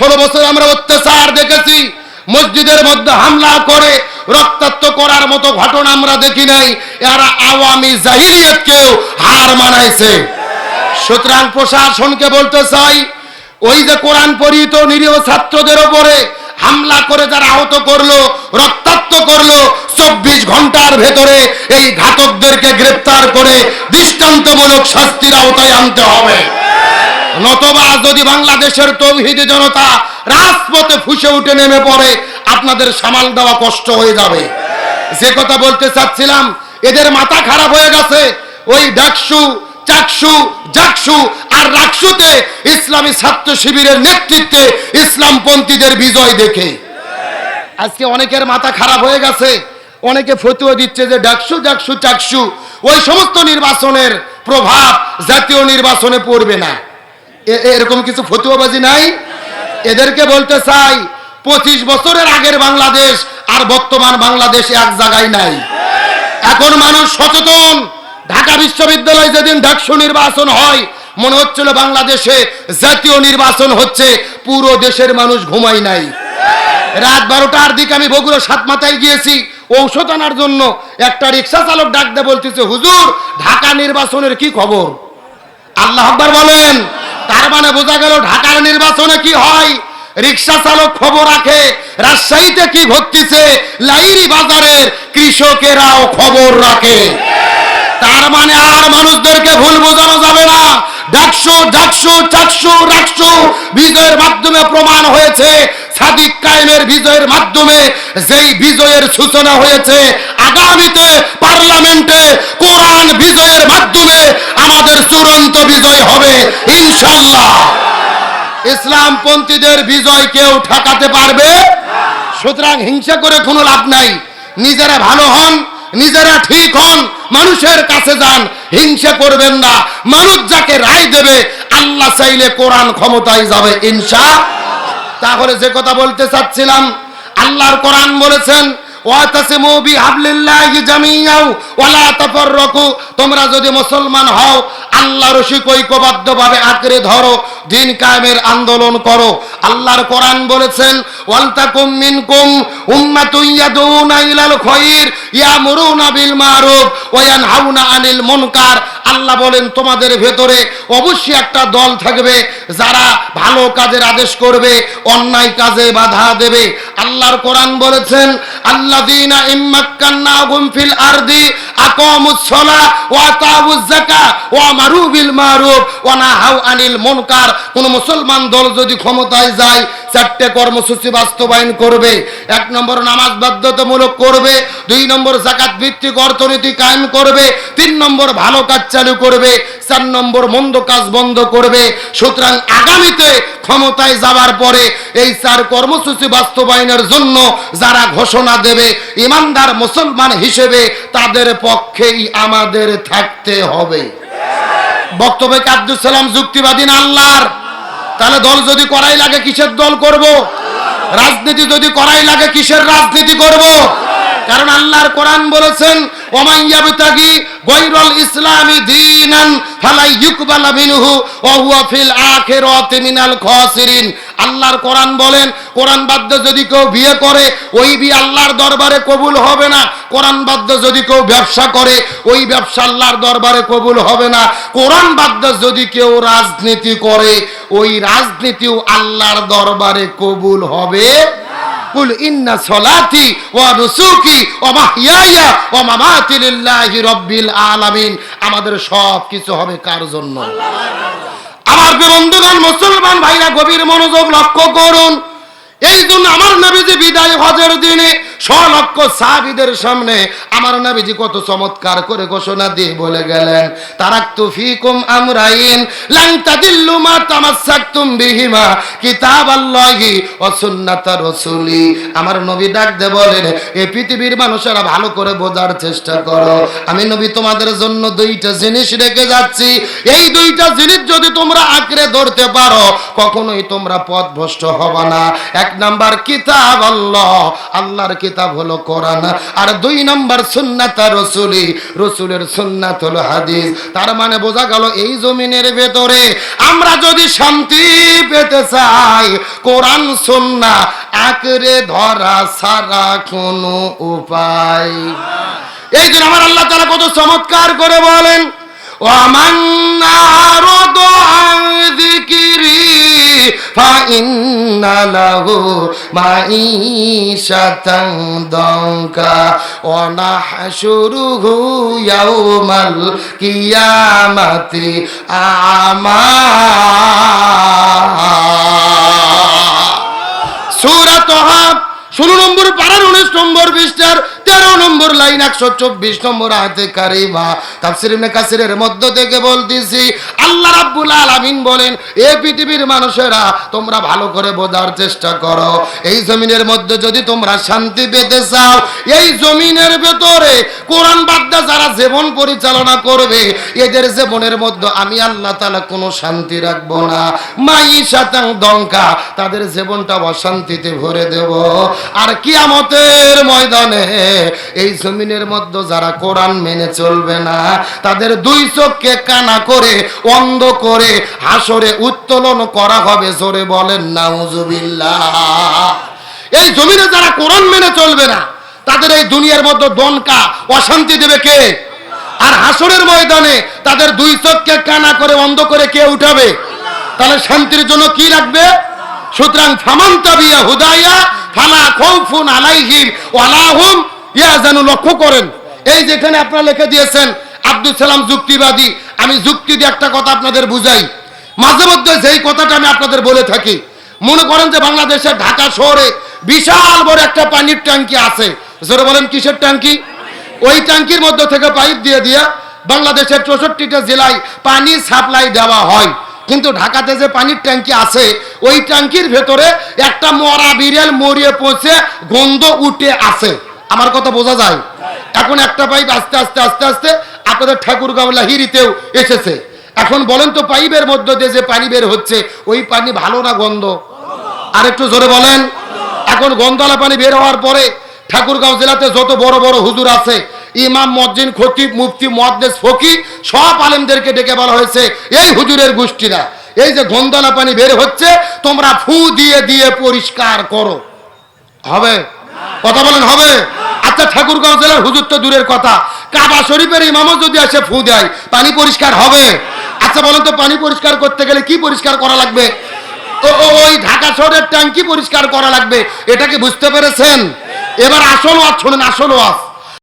ষোলো বছর আমরা অত্যাচার দেখেছি। মসজিদের মধ্যে হামলা করে রক্তাক্ত করার মতো ঘটনা আমরা দেখি নাই। এরা আওয়ামী জাহিলিয়াতকেও হার মানাইছে। সুতরাং প্রশাসনকে বলতে চাই, ওই যে কোরআন পরিহিত নিরীহ ছাত্রদের ওপরে হামলা করে যারা আহত করল, রক্তাক্ত করল, চব্বিশ ঘণ্টার ভেতরে এই ঘাতকদেরকে গ্রেপ্তার করে দৃষ্টান্তমূলক শাস্তির আওতায় আনতে হবে। নতবা যদি বাংলাদেশের তৌহিদি জনতা রাজপথে ফুসে উঠে নেমে পড়ে, আপনাদের সামাল দেওয়া কষ্ট হয়ে যাবে। যে কথা বলতে চাচ্ছিলাম, এদের মাথা খারাপ হয়ে গেছে। ওই ডাকসু, চাকসু, জাকসু আর রাকসুতে ইসলামী ছাত্র শিবিরের নেতৃত্বে ইসলামপন্থীদের বিজয় দেখে। আজকে অনেকের মাথা খারাপ হয়ে গেছে। অনেকে ফতুয়া দিচ্ছে যে ডাকসু, জাকসু, চাকসু। ওই সমস্ত নির্বাচনের প্রভাব জাতীয় নির্বাচনে পড়বে না। এরকম কিছু ফতুয়াবাজি নাই? এদেরকে বলতে চাই, পঁচিশ বছরের আগের বাংলাদেশ আর বর্তমান বাংলাদেশ এক জায়গায় নাই। এখন মানুষ সচেতন। ঢাকা বিশ্ববিদ্যালয়ে যেদিন ডাকসু নির্বাচন হয়, মনে হচ্ছিল বাংলাদেশে জাতীয় নির্বাচন হচ্ছে, পুরো দেশের মানুষ ঘুমাই নাই। রাত বারোটার দিকে আমি বগুড়া সাত মাথায় গিয়েছি, ঔষধ আনার জন্য একটা রিক্সা চালক ডাক দিয়ে বলতেছে, হুজুর, ঢাকা নির্বাচনের কি খবর? আল্লাহ আকবার বলেন তার মানে বোঝা গেল ঢাকার নির্বাচনে কি হয়? রিক্সা চালক খবর রাখে, রাজশাহীতে কি ঘটতেছে? লাইরি বাজারের কৃষকেরাও খবর রাখে। তার মানে আর মানুষদেরকে ভুল বোঝানো যাবে না। ডাকশো ডাকশো চাকশো রাকসু বিজয়ের মাধ্যমে প্রমাণ হয়েছে সাদিক কায়েমের বিজয়ের মাধ্যমে যেই বিজয়ের সূচনা হয়েছে, আগামীতে পার্লামেন্টে কোরআন বিজয়ের মাধ্যমে আমাদের চূড়ান্ত বিজয় হবে ইনশাল্লাহ ইসলামপন্থীদের বিজয় কেউ ঠেকাতে পারবে? সুতরাং হিংসা করে কোনো লাভ নাই। নিজেরা ভালো হন, নিজেরা ঠিক হন, মানুষের কাছে যান, হিংসা করবেন না। মানুষ যাকে রায় দেবে, আল্লাহ চাইলে কোরআন ক্ষমতায় যাবে, ইনশা তাহলে যে কথা বলতে চাচ্ছিলাম, আল্লাহর কোরআন বলেছেন তোমরা যদি মুসলমান হও, আল্লাহর রশিক ঐক্যবদ্ধভাবে আঁকড়ে ধরো, দিন কায়েমের আন্দোলন করো। আল্লাহর কোরআন বলেছেন ওয়ালতাকুম মিনকুম উম্মাতুন ইয়াদুনা ইলাল খায়র ইয়ামুরুনা বিল মারুফ ওয়া ইয়ানহাউনা আনিল মুনকার। আল্লাহ বলেন, তোমাদের ভেতরে অবশ্যই একটা দল থাকবে যারা ভালো কাজের আদেশ করবে, অন্যায় কাজে বাধা দেবে। আল্লাহর কোরআন বলেছেন, আল্লাযীনা ইম্মাক্কান্নাহুম ফিল আরদি আকামুস সালাহ ওয়া আতাউজ ওয়া আমারু বিল মারুফ ওয়া নাহাউ আনিল মুনকার। কোন মুসলমান দল যদি ক্ষমতায় যায় চারটে কর্মসূচি বাস্তবায়ন করবে। এক নম্বর নামাজ বাধ্যতামূলক করবে, দুই নম্বর জাকাত ভিত্তিক অর্থনীতি কায়েম করবে, তিন নম্বর ভালো কাজ চালু করবে, চার নম্বর মন্দ কাজ বন্ধ করবে। সুতরাং আগামীতে ক্ষমতায় যাওয়ার পরে এই চার কর্মসূচি বাস্তবায়নের জন্য যারা ঘোষণা দেবে, ইমানদার মুসলমান হিসেবে তাদের পক্ষেই আমাদের থাকতে হবে। বক্তব্যে কি আব্দুল সালাম যুক্তিবাদী আল্লাহর? তাহলে দল যদি করাই লাগে, কিসের দল করব? রাজনীতি যদি করাই লাগে, কিসের রাজনীতি করব? কারণ আল্লাহর কোরআন বলেছেন ইসলামি আল্লাহর বলেন যদি কেউ বিয়ে করে, ওই আল্লাহর দরবারে কবুল হবে না। কোরআন বাদ্য যদি কেউ ব্যবসা করে, ওই ব্যবসা আল্লাহর দরবারে কবুল হবে না। কোরআন বাদ্য যদি কেউ রাজনীতি করে ওই রাজনীতিও আল্লাহর দরবারে কবুল হবে। কুল ইন্না সলাতি ওয়া নুসুকি ওয়া ওয়া মামাতি লিল্লাহি রাব্বিল আলামিন। আমাদের সব কিছু হবে কার জন্য? আমার বন্ধুগণ, মুসলমান ভাইরা, গভীর মনোযোগ লক্ষ্য করুন। এই জন্য আমার নবীজি বিদায় হজের দিনে লক্ষ সাহাবিদের সামনে আমার নবীজি কত চমৎকার করে ঘোষণা দিয়ে বলে গেলেন, তারাক্তু ফিকুম আমরাইন, লান তাদিল্লু মা তামাসসাকতুম বিহিমা, কিতাবাল্লাহি ওয়া সুন্নাতা রাসূলি। আমার নবী ডাক দে বলেন পৃথিবীর মানুষেরা ভালো করে বোঝার চেষ্টা করো। আমি নবী তোমাদের জন্য দুইটা জিনিস রেখে যাচ্ছি। এই দুইটা জিনিস যদি তোমরা আঁকড়ে ধরতে পারো, কখনোই তোমরা পথভ্রষ্ট হবে না। এক নাম্বার কিতাব আল্লাহ আল্লাহর কিতাব হলো কোরআন। আর দুই নম্বর সুন্নাত রসুলি। রসুলের সুন্নাত হলো হাদিস। তার মানে বোঝা গেল এই জমিনের ভেতরে আমরা যদি শান্তি পেতে চাই, কোরআন, সুন্না, আঁকড়ে ধরা সারা কোনো উপায়। এই জন্য আমার আল্লাহ তারা কত চমৎকার করে বলেন ও আমাং ফাইন্নাহু মাঈশাতান দঙ্কা অনাহশুরুহু ইয়াউমাল কিয়ামাতি আমা সূরা তোহা নম্বর পাড়ার উনিশ নম্বর বিস্টার নম্বর লাইন একশো চব্বিশ নম্বর হাতে কারিমা। তাফসির কাসিরের মধ্য থেকে বলতেছি, আল্লাহ রাব্বুল আলামিন বলেন, এ পৃথিবীর মানুষেরা, তোমরা ভালো করে বোঝার চেষ্টা করো। এই জমিনের মধ্যে যদি তোমরা শান্তি পেতে চাও, এই জমিনের ভেতরে কোরআন বাদ্দা যারা জীবন পরিচালনা করবে, এদের জীবনের মধ্যে আমি আল্লাহ তাআলা কোনো শান্তি রাখব না। মাই সাতাং দঙ্কা তাদের জীবনটা অশান্তিতে ভরে দেব। আর কিয়ামতের ময়দানে এই জমিনের মধ্যে যারা কোরআন মেনে চলবে না, তাদের দুই চোখকে কানা করে, অন্ধ করে হাসরে উত্তোলন করা হবে, জোরে বলেন, নাউজুবিল্লাহ। এই জমিনে যারা কোরআন মেনে চলবে না, তাদের এই দুনিয়ার মধ্যে দনকা, অশান্তি দেবে কে? আর হাসরের ময়দানে তাদের দুই চোখকে কানা করে, অন্ধ করে কে উঠাবে? তাহলে শান্তির জন্য কি লাগবে? সুতরাং ফামান্তা বিয়া হুদাইয়া, ফালা খৌফুন আলাইহিম ওয়ালাহুম ইয়া যেন লক্ষ্য করেন। এই যেখানে আপনারা লিখে দিয়েছেন, আব্দুল সালাম যুক্তিবাদী, আমি যুক্তি দিয়ে একটা কথা আপনাদের বুঝাই। মাঝে মধ্যে যেই কথাটা আমি আপনাদের বলে থাকি, মনে করেন যে বাংলাদেশের ঢাকা শহরে বিশাল বড় একটা পানির ট্যাঙ্কি আছে। জোরে বলেন, কিসের ট্যাঙ্কি? ওই ট্যাঙ্কির মধ্যে থেকে পাইপ দিয়ে দিয়া বাংলাদেশের চৌষট্টিটা জেলায় পানি সাপ্লাই দেওয়া হয়। কিন্তু ঢাকাতে যে পানির ট্যাঙ্কি আছে, ওই ট্যাঙ্কির ভেতরে একটা মরা বিড়াল মরিয়ে পৌঁছে গন্ধ উঠে আছে আমার কথা বোঝা যায়? এখন একটা পাইপ আস্তে আস্তে আস্তে আস্তে আপনাদের ঠাকুরগাঁও লাহিরিতেও এসেছে। এখন বলেন তো পাইপের মধ্যে দিয়ে যে পানি বের হচ্ছে, ওই পানি ভালো না গন্ধ? আর একটু জোরে বলেন। এখন গন্ধলা পানি বের হওয়ার পরে ঠাকুরগাঁও জেলাতে যত বড় বড় হুজুর আছে, ইমাম মজ্জিন খতিব, মুফতি মহাদ্দেশ ফকি, সব আলেমদেরকে ডেকে বলা হয়েছে, এই হুজুরের গোষ্ঠীরা এই যে গন্ধলা পানি বের হচ্ছে, তোমরা ফু দিয়ে দিয়ে পরিষ্কার করো। হবে? কথা বলেন, হবে? আচ্ছা ঠাকুরগাঁও জেলার হুজুর তো দূরের কথা। কাবা শরীফের ইমামও যদি আসে ফু দেয়, পানি পরিষ্কার হবে। আচ্ছা বলেন তো, পানি পরিষ্কার করতে গেলে কি পরিষ্কার করা লাগবে? ওই ঢাকা শহরের ট্যাঙ্কি পরিষ্কার করা লাগবে। এটা কি বুঝতে পেরেছেন? এবার আসল ওয়াজ শুনুন, আসল ওয়াজ।